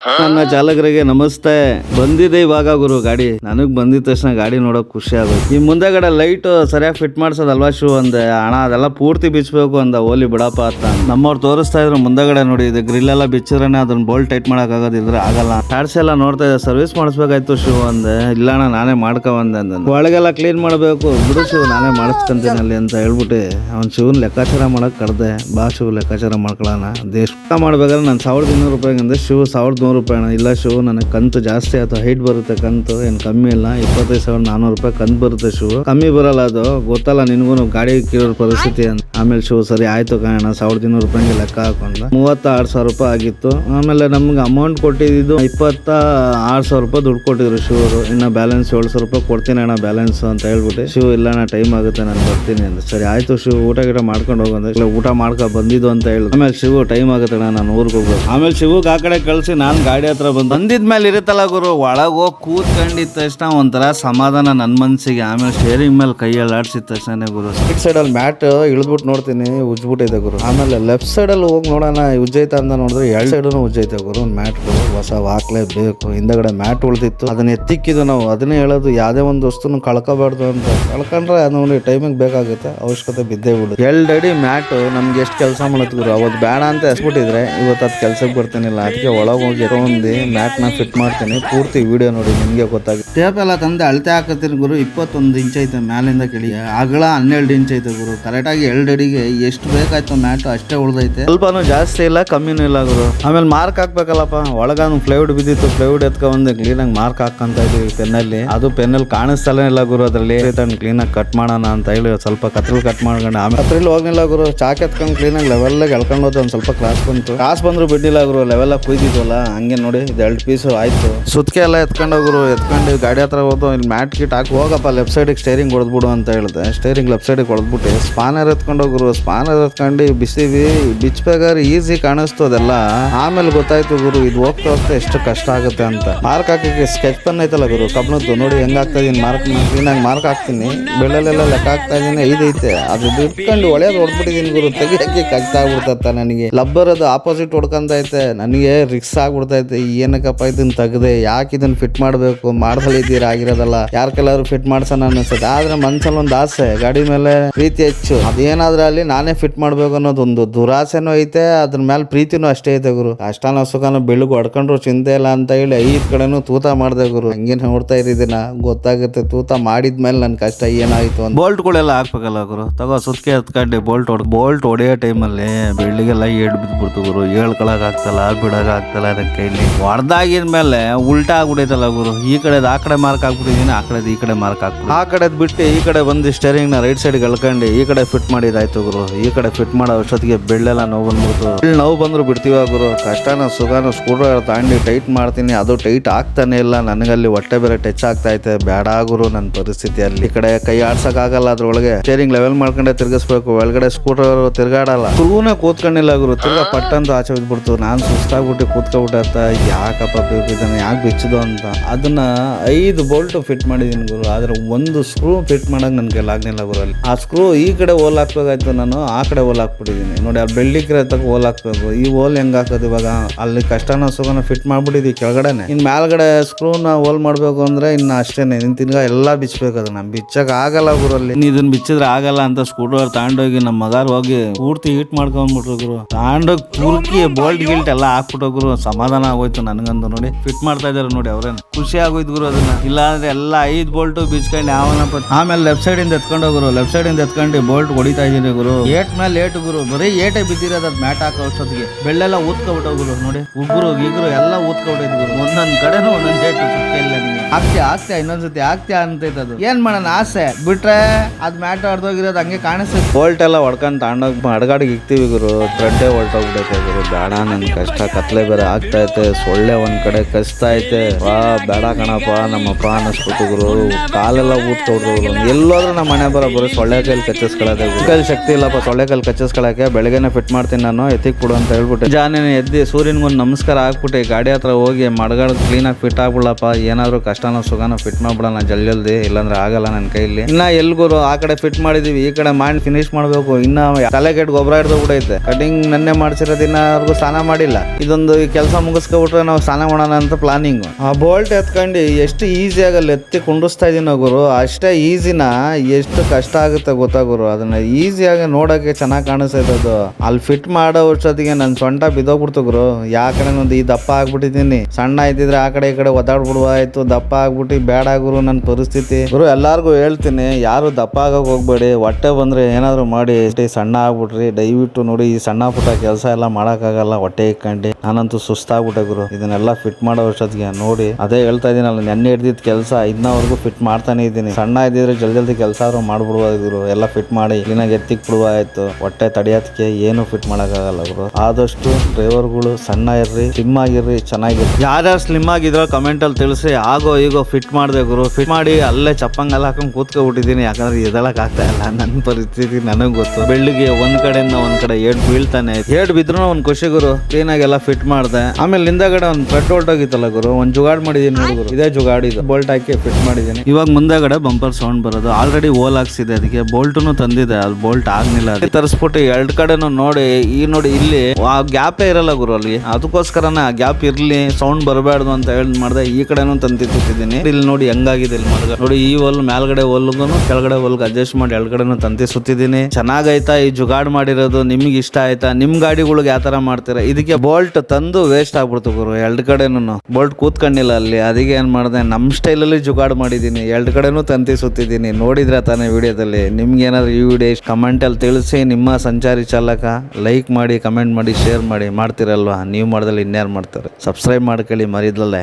ನನ್ನ ಚಾಲಕರಿಗೆ ನಮಸ್ತೆ. ಬಂದಿದೆ ಇವಾಗ ಗುರು ಗಾಡಿ. ನನಗ್ ಬಂದಿದ ತಕ್ಷಣ ಗಾಡಿ ನೋಡಕ್ ಖುಷಿ ಆಗುತ್ತೆ ಈ ಮುಂದೆಗಡೆ ಲೈಟ್ ಸರಿಯಾಗಿ ಫಿಟ್ ಮಾಡ್ಸೋದಲ್ವಾ ಶೂ ಅಂದೆ. ಅಣ್ಣ, ಅದೆಲ್ಲ ಪೂರ್ತಿ ಬಿಚ್ಚಬೇಕು ಅಂದ. ಓಲಿ ಬಿಡಪ್ಪ ಅಂತ. ನಮ್ಮವ್ರು ತೋರಿಸ್ತಾ ಇದ್ರು ಮುಂದೆಗಡೆ ನೋಡಿ, ಇದು ಗ್ರಿಲ್ ಎಲ್ಲ ಬಿಚ್ಚಿದ್ರೆ ಅದನ್ನ ಬೋಲ್ಟ್ ಟೈಟ್ ಮಾಡಕ್ ಆಗೋದಿದ್ರೆ ಆಗಲ್ಲ. ಟಾರ್ಸ್ ಎಲ್ಲ ನೋಡ್ತಾ ಇದ್ದೆ. ಸರ್ವಿಸ್ ಮಾಡಿಸ್ಬೇಕಾಯ್ತು ಶೂ ಅಂದೆ. ಇಲ್ಲ ಅಣ್ಣ, ನಾನೇ ಮಾಡ್ಕೊ ಬಂದೆ ಅಂದ. ಒಳಗೆಲ್ಲ ಕ್ಲೀನ್ ಮಾಡಬೇಕು. ಬಿಡು ಶೂ, ನಾನೇ ಮಾಡಿಸ್ಕೊಂತೀನಿ ಅಲ್ಲಿ ಅಂತ ಹೇಳ್ಬಿಟ್ಟು ಅವ್ನ್ ಶೂನ್ ಲೆಕ್ಕಾಚಾರ ಮಾಡಕ್ ಕಡ್ದೆ ಬಾ ಶೂ, ಲೆಕ್ಕಾಚಾರ ಮಾಡ್ಕೊಳ್ಳೋಣ ದೇಶ ಮಾಡ್ಬೇಕಾದ್ರೆ ನಾನು ಸಾವಿರದ ಇನ್ನೂರು ರೂಪಾಯಿ ಅಂದ್ರೆ ಶೂ ಸಾವಿರದ ನೂರು ರೂಪಾಯಿ ಅಣ್ಣ. ಇಲ್ಲ ಶೂ, ನನಗೆ ಕಂತು ಜಾಸ್ತಿ ಆಯ್ತು. ಹೈಟ್ ಬರುತ್ತೆ ಕಂತು. ಏನು ಕಮ್ಮಿ ಇಲ್ಲ. ಇಪ್ಪತ್ತೈದು ಸಾವಿರದ ನಾನೂರು ರೂಪಾಯಿ ಕಂತು ಬರುತ್ತೆ ಶೂ. ಕಮ್ಮಿ ಬರಲ್ಲ ಅದು. ಗೊತ್ತಲ್ಲ, ನಿನಗೂ ಗಾಡಿ ಕೀಳೋ ಪರಿಸ್ಥಿತಿ ಅಂತ. ಆಮೇಲೆ ಶೂ ಸರಿ ಆಯ್ತು ಕಾಣ ಸಾವಿರದ ಇನ್ನೂರು ರೂಪಾಯಿಗೆ ಲೆಕ್ಕ ಹಾಕೊಂಡ ಮೂವತ್ತ ಆರು ಸಾವಿರ ರೂಪಾಯಿ ಆಗಿತ್ತು. ಆಮೇಲೆ ನಮ್ಗೆ ಅಮೌಂಟ್ ಕೊಟ್ಟಿದ್ದು ಇಪ್ಪತ್ತ ಆರು ಸಾವಿರ ರೂಪಾಯಿ ದುಡ್ಡು ಕೊಟ್ಟಿದ್ರು ಶೂ ಇನ್ನ ಬ್ಯಾಲೆನ್ಸ್ ಏಳು ಸಾವಿರ ರೂಪಾಯಿ ಕೊಡ್ತೀನಿ ಅಣ್ಣ ಬ್ಯಾಲೆನ್ಸ್ ಅಂತ ಹೇಳ್ಬಿಟ್ಟು. ಶೂ ಇಲ್ಲ ಅಣ್ಣ ಟೈಮ್ ಆಗುತ್ತೆ, ನಾನು ಬರ್ತೀನಿ ಅಂತ ಸರಿ ಆಯ್ತು ಶೂ, ಊಟ ಗಿಟ ಮಾಡ್ಕೊಂಡು ಹೋಗಂದ್ರೆ ಊಟ ಮಾಡ್ಕೊ ಬಂದಿದ್ದು ಅಂತ ಹೇಳಿ ಆಮೇಲೆ ಶಿವು ಟೈಮ್ ಆಗುತ್ತೆ ನಾನು ಊರಿಗೆ ಹೋಗ್ಬೇಕು. ಆಮೇಲೆ ಶಿವಗ್ ಆ ಕಡೆ ಕಳಿಸಿ, ನಾನು ಗಾಡಿ ಹತ್ರ ಬಂದು ಬಂದಿದ್ಮೇಲೆ ಇರುತ್ತಲ್ಲ ಗುರು, ಒಳಗೆ ಹೋಗಿ ಕೂತ್ಕೊಂಡಿದ್ದ ತಕ್ಷಣ ಒಂಥರ ಸಮಾಧಾನ ನನ್ನ ಮನ್ಸಿಗೆ, ಆಮೇಲೆ ಸ್ಟೇರಿಂಗ್ ಮೇಲೆ ಕೈಯಲ್ಲಿ ಅಲ್ಲಾಡ್ಸಿದ ತಕ್ಷಣ ಗುರು. ರೈಟ್ ಸೈಡ್ ಅಲ್ಲಿ ಮ್ಯಾಟ್ ಇಳಿದ್ಬಿಟ್ಟು ನೋಡ್ತೀನಿ ಉಜ್ಬಿಟ್ಟಿದೆ ಗುರು. ಆಮೇಲೆ ಲೆಫ್ಟ್ ಸೈಡ್ ಅಲ್ಲಿ ಹೋಗಿ ನೋಡೋಣ ಉಜ್ಜೈತ ಅಂತ ನೋಡಿದ್ರೆ ಎರಡ್ ಸೈಡ್ ಉಜ್ಜೈತೆ ಗುರು. ಮ್ಯಾಟ್ ಹೊಸ ಹಾಕ್ಲೇಬೇಕು. ಹಿಂದಗಡೆ ಮ್ಯಾಟ್ ಉಳ್ದಿತ್ತು. ಅದನ್ನ ಎತ್ತಿಕ್ಕಿದ್ದು ನಾವು. ಅದನ್ನೇ ಹೇಳೋದು, ಯಾವ್ದೇ ಒಂದು ವಸ್ತುನ ಕಳ್ಕೋಬಾರ್ದು ಅಂತ. ಕಳ್ಕೊಂಡ್ರೆ ಅದು ಟೈಮಿಗೆ ಬೇಕಾಗುತ್ತೆ. ಅವಶ್ಯಕತೆ ಬಿದ್ದೇ ಬಿಡು ಅಡಿ ಮ್ಯಾಟ್ ನಮ್ಗೆ ಎಷ್ಟು ಕೆಲಸ ಮಾಡುತ್ತೆ ಗುರು? ಅವತ್ತು ಬೇಡ ಅಂತ ಎಸ್ಬಿಟ್ಟಿದ್ರೆ ಇವತ್ತು ಅದು ಕೆಲ್ಸಕ್ಕೆ ಬರ್ತೀನಿಲ್ಲ. ಅದಕ್ಕೆ ಒಳಗೆ ಹೋಗಿ ಒಂದು ಮ್ಯಾಟ್ನ ಫಿಟ್ ಮಾಡ್ತೀನಿ. ಪೂರ್ತಿ ವಿಡಿಯೋ ನೋಡಿ ನಿಮಗೆ ಗೊತ್ತಾಗುತ್ತೆ ಟೇಪ್ ಎಲ್ಲ ತಂದೆ ಅಳತೆ ಹಾಕತ್ತೀನಿ ಗುರು. ಇಪ್ಪತ್ತೊಂದು ಇಂಚ್ ಐತೆ ಮ್ಯಾಲಿಂದ ಕೇಳಿ ಅಗಲ ಹನ್ನೆರಡು ಇಂಚ್ ಐತೆ ಗುರು. ಕರೆಕ್ಟಾಗಿ ಎರಡು ಅಡಿಗೆ. ಎಷ್ಟು ಬೇಕಾಯ್ತು ಮ್ಯಾಟ್? ಅಷ್ಟೇ ಉಳ್ದೈತೆ. ಸ್ವಲ್ಪನೂ ಜಾಸ್ತಿ ಇಲ್ಲ ಕಮ್ಮಿನೂ ಇಲ್ಲ ಗುರು. ಆಮೇಲೆ ಮಾರ್ಕ್ ಹಾಕ್ಬೇಕಲ್ಲಪ್ಪ. ಒಳಗಾನು ಫ್ಲೈವುಡ್ ಬಿದ್ದಿತ್ತು. ಫ್ಲೈವುಡ್ ಎತ್ಕೊಂಡ್ ಕ್ಲೀನಾಗಿ ಮಾರ್ಕ್ ಹಾಕಂತ ಇದೀವಿ ಪೆನ್ನಲ್ಲಿ ಅದು ಪೆನ್ನಲ್ಲಿ ಕಾಣಿಸ್ತಲೇ ಇಲ್ಲ ಗುರು ಅದ್ರಲ್ಲಿ. ಕ್ಲೀನಾಗಿ ಕಟ್ ಮಾಡೋಣ ಅಂತ ಹೇಳಿ ಸ್ವಲ್ಪ ಕತ್ರಲ್ಲಿ ಕಟ್ ಮಾಡ್ಕೊಂಡು. ಆಮೇಲೆ ಕತ್ರಲ್ಲಿ ಹೋಗಿಲ್ಲ ಗುರು. ಚಾಕ್ ಎತ್ಕೊಂಡು ಕ್ಲೀನಾಗಿ ಲೆವೆಲ್ ಎಳ್ಕೊಂಡು ಹೋದ ಒಂದು ಸ್ವಲ್ಪ ಕ್ಲಾಸ್ ಬಂತು. ಕ್ಲಾಸ್ ಬಂದ್ರು ಬಿಡ್ಲಿಲ್ಲ ಗುರು. ಲೆವೆಲ್ ಕುಯ್ದಿದ್ವಲ್ಲ. ಹಂಗೆ ನೋಡಿ, ಇದು ಎರಡು ಪೀಸು ಆಯ್ತು. ಸುತ್ತಿಗೆ ಎಲ್ಲ ಎತ್ಕೊಂಡು ಹೋಗ್ರು, ಎತ್ಕೊಂಡು ಗಾಡಿ ಹತ್ರ ಹೋದು ಇಲ್ಲಿ ಮ್ಯಾಟ್ ಕಿಟ್ ಹಾಕಿ ಹೋಗಪ್ಪ ಲೆಫ್ಟ್ ಸೈಡಿಗೆ ಸ್ಟೇರಿಂಗ್ ಹೊಡೆದ್ಬಿಡು ಅಂತ ಹೇಳಿದೆ. ಸ್ಟೇರಿಂಗ್ ಲೆಫ್ಟ್ ಸೈಡಿಗೆ ಹೊಡೆದ್ಬಿಟ್ಟು, ಸ್ಪಾನರ್ ಎತ್ಕೊಂಡು ಹೋಗ್ರು, ಸ್ಪಾನರ್ ಎತ್ಕೊಂಡು ಬಿಸಿವಿ ಬಿಚ್ಬೇಕಾದ್ರೆ ಈಸಿ ಕಾಣಿಸ್ತು ಅದೆಲ್ಲ. ಆಮೇಲೆ ಗೊತ್ತಾಯ್ತು ಗುರು, ಇದು ಹೋಗ್ತಾ ಹೋಗ್ತಾ ಎಷ್ಟು ಕಷ್ಟ ಆಗುತ್ತೆ ಅಂತ. ಮಾರ್ಕ್ ಹಾಕಕ್ಕೆ ಸ್ಕೆಚ್ ಪೆನ್ ಐತಲ್ಲ ಗುರು, ಕಬ್ಬಣದ್ದು ನೋಡಿ ಹೆಂಗ್ ಹಾಕ್ತಾ ಇದೀನಿ ಮಾರ್ಕ್ ಕ್ಲೀನಾಗಿ ಮಾರ್ಕ್ ಹಾಕ್ತೀನಿ. ಬೆಳ್ಳಲ್ಲೆಲ್ಲ ಲೆಕ್ಕ ಹಾಕ್ತಾ ಇದೀನಿ ಐದೈತೆ ಅದು ಬಿಟ್ಕೊಂಡು ಒಳ್ಳೆಯದು ಹೊಡ್ಬಿಟ್ಟಿದೀನಿ ಗುರು, ತೆಗಿಯಕ್ಕೆ ಕಷ್ಟ ಆಗ್ಬಿಡ್ತತ್ತ ನನಗೆ. ಲಬ್ಬರ್ ಅದು ಆಪೋಸಿಟ್ ಹೊಡ್ಕೊಂತೈತೆ ನನಗೆ ರಿಕ್ಸ್ ಆಗ್ಬಿಡ್ತೈತೆ. ಏನಕ್ಕಪ್ಪ ಇದನ್ನ ತೆಗ್ದೆ, ಯಾಕೆ ಇದನ್ನ ಫಿಟ್ ಮಾಡಬೇಕು ಮಾಡ್ದಲಿದ್ದೀರ ಆಗಿರೋದಲ್ಲ. ಯಾರ ಫಿಟ್ ಮಾಡ್ಸೋಣ ಅನಿಸ್ತದೆ ಆದ್ರೆ ಮನ್ಸಲ್ಲಿ ಒಂದು ಆಸೆ, ಗಾಡಿ ಮೇಲೆ ಪ್ರೀತಿ ಹೆಚ್ಚು. ಅದೇನಾದ್ರೆ ಅಲ್ಲಿ ನಾನೇ ಫಿಟ್ ಮಾಡ್ಬೇಕು ಅನ್ನೋದೊಂದು ದುರಾಸೆನೂ ಐತೆ, ಅದ್ರ ಮೇಲೆ ಪ್ರೀತಿನೂ ಅಷ್ಟೇ ಐತೆ ಗುರು. ಕಷ್ಟನ ಸುಖನ ಬೆಳಗ್ಗೆ ಹೊಡ್ಕೊಂಡ್ರು ಚಿಂತೆ ಇಲ್ಲ ಅಂತ ಹೇಳಿ ಐದ್ ಕಡೆನೂ ತೂತ ಮಾಡ್ದೆ ಗುರು. ಹಂಗೆ ನೋಡ್ತಾ ಇರಿದಿನ ಗೊತ್ತಾಗುತ್ತೆ, ತೂತ ಮಾಡಿದ್ಮೇಲೆ ನನ್ ಕಷ್ಟ ಏನಾಯ್ತು ಅಂತ. ಬೋಲ್ಟ್ಗಳೆಲ್ಲ ಹಾಕ್ಬೇಕಲ್ಲ ಗುರು. ತಗೋ, ಸುತ್ಕೆ ಎತ್ಕೊಂಡು ಬೋಲ್ಟ್ ಹೊಡ್ ಬೋಲ್ಟ್ ಹೊಡೆಯೋ ಟೈಮಲ್ಲಿ ಬೆಳ್ಳಿಗೆಲ್ಲ ಏಡ್ ಬಿದ್ಬಿಡ್ತು ಗುರು. ಹೇಳ್ಕೊಳಕ್ ಆಗ್ತಲ್ಲ, ಬಿಡಕ್ ಆಗ್ತಲ್ಲ ನನ್ನ ಕೈಲಿ ಹೊಡೆದಾಗಿದ್ಮೇಲೆ ಉಲ್ಟಾ ಆಗ್ಬಿಟ್ಟೈತಲ್ಲ ಗುರು. ಈ ಕಡೆ ಆ ಕಡೆ ಮಾರ್ಕ್ ಹಾಕ್ಬಿಟ್ಟಿದೀನಿ ಆ ಕಡೆ ಈ ಕಡೆ ಮಾರ್ಕ್ ಹಾಕ್ಬಿಟ್ಟು ಆ ಕಡೆ ಬಿಟ್ಟು ಈ ಕಡೆ ಬಂದು ಸ್ಟೇರಿಂಗ್ನ ರೈಟ್ ಸೈಡ್ ಎಳ್ಕೊಂಡು ಈ ಕಡೆ ಫಿಟ್ ಮಾಡಿದಾಯ್ತು ಗುರು. ಈ ಕಡೆ ಫಿಟ್ ಮಾಡೋ ಅಷ್ಟೊತ್ತಿಗೆ ಬೆಳ್ಳೆಲ್ಲ ನೋವು ಬಂದ್ಬಿಡ್ತು. ನೋವು ಬಂದ್ರು ಬಿಡ್ತೀವ ಗುರು. ಕಷ್ಟನ ಸುಖನ ಸ್ಕ್ರೂ ತಾಂಡಿ ಟೈಟ್ ಮಾಡ್ತೀನಿ. ಅದು ಟೈಟ್ ಆಗ್ತಾನೆ ಇಲ್ಲ. ನನಗಲ್ಲಿ ಹೊಟ್ಟೆ ಬೇರೆ ಟಚ್ ಆಗ್ತಾ ಐತೆ. ಬೇಡ ಗುರು ನನ್ನ ಪರಿಸ್ಥಿತಿ ಅಲ್ಲಿ ಈ ಕಡೆ ಕೈ ಆಡ್ಸಕ್ ಆಗಲ್ಲ ಅದ್ರೊಳಗೆ. ಸ್ಟೇರಿಂಗ್ ಲೆವೆಲ್ ಮಾಡ್ಕೊಂಡೆ ತಿರ್ಗಿಸ್ಬೇಕು. ಒಳಗಡೆ ಸ್ಕೂಟರ್ ತಿರ್ಗಾಡಲ್ಲ. ಸ್ಕ್ರೂನೇ ಕೂತ್ಕೊಂಡಿಲ್ಲ ಗುರು. ತಿರ್ಗಾ ಪಟ್ಟಂತ ಆಚೆ ಬಿದ್ಬಿಡ್ತು. ನಾನು ಸುಸ್ತಾಗ್ಬಿಟ್ಟು ಕೂತ್ಕೊಬಿಟ್ಟತ್ತ ಯಾಕಪ್ಪ ಇದನ್ನ ಯಾಕೆ ಬಿಚ್ಚಿದು ಅಂತ. ಅದನ್ನ ಐದು ಬೋಲ್ಟ್ ಫಿಟ್ ಮಾಡಿದೀನಿ ಗುರು. ಆದ್ರೆ ಒಂದು ಸ್ಕ್ರೂ ಫಿಟ್ ಮಾಡೋಕೆ ನನಗೆ ಲಾಗ್ನೆ ಇಲ್ಲ ಗುರು ಅಲ್ಲಿ. ಆ ಸ್ಕ್ರೂ ಈ ಕಡೆ ಹೋಲ್ ಹಾಕ್ಬೇಕಾಯ್ತು ನಾನು, ಆ ಕಡೆ ಹೋಲ್ ಹಾಕ್ಬಿಟ್ಟಿದ್ದೀನಿ ನೋಡಿ, ಆ ಬೆಳ್ಳಿಕ್ರೆ ತಕ್ಕ ಹೋಲ್ ಹಾಕ್ಬೇಕು. ಈ ಹೋಲ್ ಹೆಂಗೆ ಹಾಕೋದು ಇವಾಗ? ಅಲ್ಲಿ ಕಷ್ಟನ ಸುಖನ ಫಿಟ್ ಮಾಡಿಬಿಟ್ಟಿದ್ದೀವಿ ಕೆಳಗಡೆನೆ. ಇನ್ ಮೇಲ್ಗಡೆ ಸ್ಕ್ರೂನ ಹೋಲ್ ಮಾಡಬೇಕು ಅಂದ್ರೆ ಇನ್ನು ಅಷ್ಟೇನೆ. ಇನ್ ತಿನ್ಗ ಎಲ್ಲ ಬಿಚ್ಚಬೇಕು ಅದನ್ನ. ಬಿಚ್ಚಕ್ಕೆ ಆಗಲ್ಲ ಅಲ್ಲಿ. ನೀ ಇದನ್ನ ಬಿಚ್ಚಿದ್ರೆ ಆಗಲ್ಲ ಅಂತ ಸ್ಕೂಟರ್ ತಗೊಂಡೋಗಿ ನಮ್ಮ ಮಗಾರ್ ಹೋಗಿ ಪೂರ್ತಿ ಹೀಟ್ ಮಾಡ್ಕೊಂಡ್ಬಿಟ್ರು ಗುರು. ತಗೊಂಡೋಗಿ ಪೂರ್ತಿ ಬೋಲ್ಟ್ ಗಿಲ್ಟ್ ಎಲ್ಲ ಹಾಕ್ಬಿಟ್ಟು ಗುರು. ಸಮಾಧಾನ ಆಗೋಯ್ತು ನನಗಂದು ನೋಡಿ. ಫಿಟ್ ಮಾಡ್ತಾ ಇದಾರೆ ನೋಡಿ ಅವ್ರೇನು. ಖುಷಿ ಆಗೋಯ್ತು ಗುರು ಅದನ್ನ. ಇಲ್ಲ ಅಂದ್ರೆ ಎಲ್ಲ ಐದ್ ಬೋಲ್ಟ್ ಬಿಚ್ಕೊಂಡು ಯಾವನ ಆಮೇಲೆ ಲೆಫ್ಟ್ ಸೈಡ್ ಇಂದ ಎತ್ಕೊಂಡು ಗುರು. ಲೆಫ್ಟ್ ಸೈಡ್ ಇಂದ ಎತ್ಕೊಂಡು ಬೋಲ್ಟ್ ಹೊಡಿತಾ ಇದೀನಿ ಗುರು. ಏಟ್ ಮೇಲೆ ಏಟ್ ಗುರು. ಬರೀ ಏಟೇ ಬಿದ್ದಿರೋದ್ ಮ್ಯಾಟ್ ಹಾಕೋ ಅಷ್ಟೊತ್ತಿಗೆ. ಬೆಳ್ಳೆಲ್ಲ ಊದ್ಕೊಬಿಟ್ಟವು ಗುರು ನೋಡಿ. ಉಬ್ರು ಗೀಗ್ರು ಎಲ್ಲ ಊದ್ಕೊಬಿಟ್ಟಿದ್ ಗುರು. ಒಂದೊಂದ್ ಕಡೆನೂ ಒಂದೊಂದ್ ಏಟು ಇಲ್ಲ ನಿಮಗೆ. ಆಗ್ತ್ಯಾ ಇನ್ನೊಂದ್ಸತಿ ಆಗ್ತಿ ಅಂತೈತೆ ಅದು. ಏನ್ ಮಾಡೋಣ, ಆಸೆ? ಬಿಟ್ರೆ ಅದ್ ಮ್ಯಾಟ್ ಹೊಡೆದೋಗಿರೋದು ಹಂಗೆ ಕಾಣಿಸ್ತದೆ ಬೋಲ್ಟ್ ಎಲ್ಲ ಹೊಡ್ಕೊಂಡ್ ತಗೊಂಡೋಗಿ ಅಡಗಾಡಿಗೆ ಇಕ್ತೀವಿ ಗುರು. ಥ್ರೆಡ್ಡೇ ಹೊಲ್ಟೋಗ್ಬಿಟ್ಟೈತೆ ಗುರು. ಬೇಡ ನನ್ ಕಷ್ಟ, ಕತ್ಲೆ ಬೇರೆ ಆಗ್ತಾ ಐತೆ ಸೊಳ್ಳೆ ಒಂದ್ ಕಡೆ ಕಸ್ತಾ ಐತೆ. ವಾ ಬೇಡ ಕಣಪ್ಪ ನಮ್ಮಪ್ಪ ಅನ್ನಿಸ್ಬಿಟ್ಟು ಗುರು. ಕಾಲೆಲ್ಲ ಊಟ ಗುರು ಎಲ್ಲೋದ್ರೂ ನಮ್ಮ ಮನೆ ಬರೋ ಬರೋ ಸೊಳ್ಳೆ ಕೈಲಿ ಕಚ್ಚಿಸ್ಕೊಳ್ಳೋದೆ. ಕೈಲಿ ಶಕ್ತಿ ಇಲ್ಲಪ್ಪ ಸೊಳ್ಳೆ ಕೈಲಿ ಕಚ್ಚಿಸ್ಕೊಳಕ್ಕೆ ಬೆಳಗ್ಗೆನೆ ಫಿಟ್ ಮಾಡ್ತೀನಿ ನಾನು ಎತ್ತಿಕ್ ಕೊಡು ಅಂತ ಹೇಳ್ಬಿಟ್ಟು. ಜಾನೇನೆ ಎದ್ದಿ ಮುಂದೆ ನಮಸ್ಕಾರ ಹಾಕ್ಬಿಟ್ಟು. ಗಾಡಿ ಹತ್ರ ಹೋಗಿ ಮಡಗಾಡ್ ಕ್ಲೀನಾಗಿ ಫಿಟ್ ಆಗ್ಬಿಡಪ್ಪ. ಏನಾದ್ರು ಕಷ್ಟನೋ ಸುಖನೋ ಫಿಟ್ ಮಾಡ್ಬಿಡೋಣ ಜಲ್ ಜಲ್ದಿ ಇಲ್ಲಾಂದ್ರೆ ಆಗಲ್ಲ ನನ್ನ ಕೈಲಿ. ಇನ್ನ ಎಲ್ಗುರು ಆ ಕಡೆ ಫಿಟ್ ಮಾಡಿದೀವಿ ಈ ಕಡೆ ಮಾಡಿ ಫಿನಿಶ್ ಮಾಡಬೇಕು. ಇನ್ನ ತಲೆ ಕೆಟ್ಟ ಗೊಬ್ಬರ ಹಿಡ್ದು ಬಿಡೈತೆ. ಕಟಿಂಗ್ ನನ್ನೆ ಮಾಡ್ಸಿರೋದಿನ್ನ ಅವ್ರಿಗೂ ಸ್ನಾನ ಮಾಡಿಲ್ಲ. ಇದೊಂದು ಕೆಲಸ ಮುಗಿಸ್ಕೊಬಿಟ್ರೆ ನಾವು ಸ್ನಾನ ಮಾಡೋಣ ಅಂತ ಪ್ಲಾನಿಂಗ್ ಆ ಬೋಲ್ಟ್ ಎತ್ಕೊಂಡು ಎಷ್ಟು ಈಸಿ ಆಗಲ್ಲ ಎತ್ತಿ ಕುಂಡಿಸ್ತಾ ಇದೀನಿ ಗುರು. ಅಷ್ಟೇ ಈಸಿನ ಎಷ್ಟು ಕಷ್ಟ ಆಗುತ್ತೆ ಗೊತ್ತಾ ಗುರು. ಅದನ್ನ ಈಸಿಯಾಗಿ ನೋಡೋಕೆ ಚೆನ್ನಾಗಿ ಕಾಣಿಸ್ತೈತೆ ಅದು. ಅಲ್ಲಿ ಫಿಟ್ ಮಾಡೋ ವರ್ಷದಿಗೆ ನನ್ನ ಸೊಂಟ ಬಿದ್ದೋಗ್ಬಿಡ್ತು ಗುರು. ಯಾ ಕಡೆ ಒಂದು ಈ ದಪ್ಪ ಆಗ್ಬಿಟ್ಟಿದ್ದೀನಿ. ಸಣ್ಣ ಇದ್ದಿದ್ರೆ ಆ ಕಡೆ ಈ ಕಡೆ ಒದ್ದಾಡ್ಬಿಡುವಾಯ್ತು ದಪ್ಪ ಆಗ್ಬಿಟ್ಟು ಬೇಡ ಗುರು ನನ್ನ ಪರಿಸ್ಥಿತಿ. ಗುರು, ಎಲ್ಲಾರ್ಗು ಹೇಳ್ತೀನಿ, ಯಾರು ದಪ್ಪ ಆಗೋಕೆ ಹೋಗ್ಬೇಡಿ. ಹೊಟ್ಟೆ ಬಂದ್ರೆ ಏನಾದ್ರು ಮಾಡಿ. ಸಣ್ಣ ಆಗ್ಬಿಟ್ರಿ ದಯವಿಟ್ಟು ನೋಡಿ ಈ ಸಣ್ಣ ಪುಟ್ಟ ಕೆಲಸ ಎಲ್ಲ ಮಾಡಕ್ಕಾಗಲ್ಲ. ಹೊಟ್ಟೆ ಇಕ್ಕಂಡು. ನಾನಂತೂ ಸುಸ್ತಾಗ್ಬಿಟ್ಟೆ ಗುರು. ಇದನ್ನೆಲ್ಲ ಫಿಟ್ ಮಾಡೋ ಅಷ್ಟೊತ್ತಿಗೆ ನೋಡಿ ಅದೇ ಹೇಳ್ತಾ ಇದೀನಲ್ಲ, ನೆನ್ನೆ ಹಿಡ್ದಿದ್ ಕೆಲಸ ಇದನ್ನವರೆಗೂ ಫಿಟ್ ಮಾಡ್ತಾನೆ ಇದ್ದೀನಿ. ಸಣ್ಣ ಇದ್ದಿದ್ರೆ ಜಲ್ದಿ ಜಲ್ದಿ ಕೆಲಸ ಆದ್ರೂ ಮಾಡ್ಬಿಡ್ಬೋದು ಗುರು. ಎಲ್ಲ ಫಿಟ್ ಮಾಡಿ ಕ್ಲೀನಾಗಿ ಎತ್ತಿಕ್ ಬಿಡುವ ಆಯ್ತು. ಹೊಟ್ಟೆ ತಡಿಯೋದಕ್ಕೆ ಏನು ಫಿಟ್ ಮಾಡೋಕ್ಕಾಗಲ್ಲ ಗುರು. ಆದಷ್ಟು ಡ್ರೈವರ್ಗಳು ಸಣ್ಣ ಇರ್ರಿ ಸ್ಲಿಮ್ ಆಗಿರ್ರಿ, ಚೆನ್ನಾಗಿರ್ರಿ. ಯಾರ್ಯಾರು ಸ್ಲಿಮ್ ಆಗಿದ್ರೋ ಕಮೆಂಟ್ ಅಲ್ಲಿ ತಿಳಿಸಿ. ಆಗೋ ಈಗೋ ಫಿಟ್ ಮಾಡಿದೆ ಗುರು. ಫಿಟ್ ಮಾಡಿ ಅಲ್ಲೇ ಚಪ್ಪಂಗೆಲ್ಲ ಹಾಕೊಂಡು ಕೂತ್ಕೊಬಿಟ್ಟಿದ್ದೀನಿ. ಯಾಕಂದ್ರೆ ಎದಳಕ್ ಆಗ್ತಾ ಇಲ್ಲ ನನ್ನ ಪರಿಸ್ಥಿತಿ ನನಗೆ ಗೊತ್ತು. ಬೆಳ್ಳಿಗೆ ಒಂದ್ ಕಡೆಯಿಂದ ಒಂದ್ ಕಡೆ ಏಟ್ ಬೀಳ್ತಾನೆ. ಏಟ್ ಬಿದ್ರು ಒಂದ್ ಖುಷಿ ಗುರು. ಕ್ಲೀನಾಗಿ ಎಲ್ಲ ಫಿಟ್ ಮಾಡಿದೆ. ಆಮೇಲೆ ಹಿಂದಗಡೆ ಒಂದ್ ಪೆಟ್ರೋಲ್ ಹೊಲ್ಟೋಗಿತ್ತಲ್ಲ ಗುರು ಒಂದ್ ಜುಗಾಡ್ ಮಾಡಿದೀನಿ ನೋಡಿ ಗುರು. ಇದೇ ಜುಗಾಡ್ ಇದು. ಬೋಲ್ಟ್ ಹಾಕಿ ಫಿಟ್ ಮಾಡಿದ್ದೀನಿ ಇವಾಗ ಮುಂದೆಗಡೆ ಬಂಪರ್ ಸೌಂಡ್ ಬರೋದು. ಆಲ್ರೆಡಿ ಓಲ್ ಹಾಕ್ಸಿದೆ ಅದಕ್ಕೆ. ಬೋಲ್ಟ್ನು ತಂದಿದೆ. ಅದು ಬೋಲ್ಟ್ ಆಗ್ನಿಲ್ಲ ಅದಕ್ಕೆ. ತರಿಸ್ಬಿಟ್ಟು ಎರಡ್ ಕಡೆನೂ ನೋಡಿ ಈ ನೋಡಿ ಇಲ್ಲಿ ಆ ಗ್ಯಾಪೇ ಇರಲ್ಲ ಗುರು ಅಲ್ಲಿ. ಅದಕ್ಕೋಸ್ಕರನೇ ಆ ಗ್ಯಾಪ್ ಇರಲಿ ಸೌಂಡ್ ಬರಬಾರ್ದು ಅಂತ ಹೇಳಿ ಮಾಡಿದೆ ಈ ಕಡೆನೂ ತಂತಿತ್ತಿದ್ದೀನಿ ಇಲ್ಲಿ ನೋಡಿ ಹೆಂಗಾಗಿದೆ ಇಲ್ಲಿ ಮಾಡಿದ ನೋಡಿ ಈ ಹೊಲ್ ಮೇಲ್ಗಡೆ ಹೊಲ್ಗೂ ಕೆಳಗಡೆ ಹೊಲ್ಗೆ ಅಡ್ಜಸ್ಟ್ ಮಾಡಿ ಎರಡ್ ಕಡೆನು ತಂತಿ ಸುತ್ತಿದ್ದೀನಿ ಚೆನ್ನಾಗೈತಾ ಈ ಜುಗಾಡ್ ಮಾಡಿರೋದು. ನಿಮ್ಗೆ ಇಷ್ಟ ಆಯ್ತಾ? ನಿಮ್ ಗಾಡಿಗಳಿಗೆ ಯಾವ ತರ ಮಾಡ್ತೀರಾ? ಇದಕ್ಕೆ ಬೋಲ್ಟ್ ತಂದು ವೇಸ್ಟ್ ಆಗ್ಬಿಡ್ತು ಗುರು. ಎರಡು ಕಡೆನೂ ಬೋಲ್ಟ್ ಕೂತ್ಕೊಂಡಿಲ್ಲ ಅಲ್ಲಿ. ಅದಕ್ಕೆ ಏನು ಮಾಡಿದೆ? ನಮ್ಮ ಸ್ಟೈಲಲ್ಲಿ ಜುಗಾಡ್ ಮಾಡಿದ್ದೀನಿ ಎರಡು ಕಡೆನೂ ತಂತಿ ಸುತ್ತಿದ್ದೀನಿ ನೋಡಿದ್ರೆ ತಾನೇ ವಿಡಿಯೋದಲ್ಲಿ? ನಿಮ್ಗೆ ಏನಾದ್ರು ಈ ವಿಡಿಯೋ ಕಮೆಂಟ್ ಅಲ್ಲಿ ತಿಳಿಸಿ. ನಿಮ್ಮ ಸಂಚಾರಿ ಚಾಲಕ ಲೈಕ್ ಮಾಡಿ ಕಮೆಂಟ್ ಮಾಡಿ ಶೇರ್ ಮಾಡಿ. ಮಾಡ್ತಿರಲ್ವಾ? ನೀವು ಮಾಡ್ದಲ್ಲಿ ಇನ್ಯಾರು ಮಾಡ್ತಾರೆ? ಸಬ್ಸ್ಕ್ರೈಬ್ ಮಾಡ್ಕೊಳ್ಳಿ ಮರಿದಲ್ಲೇ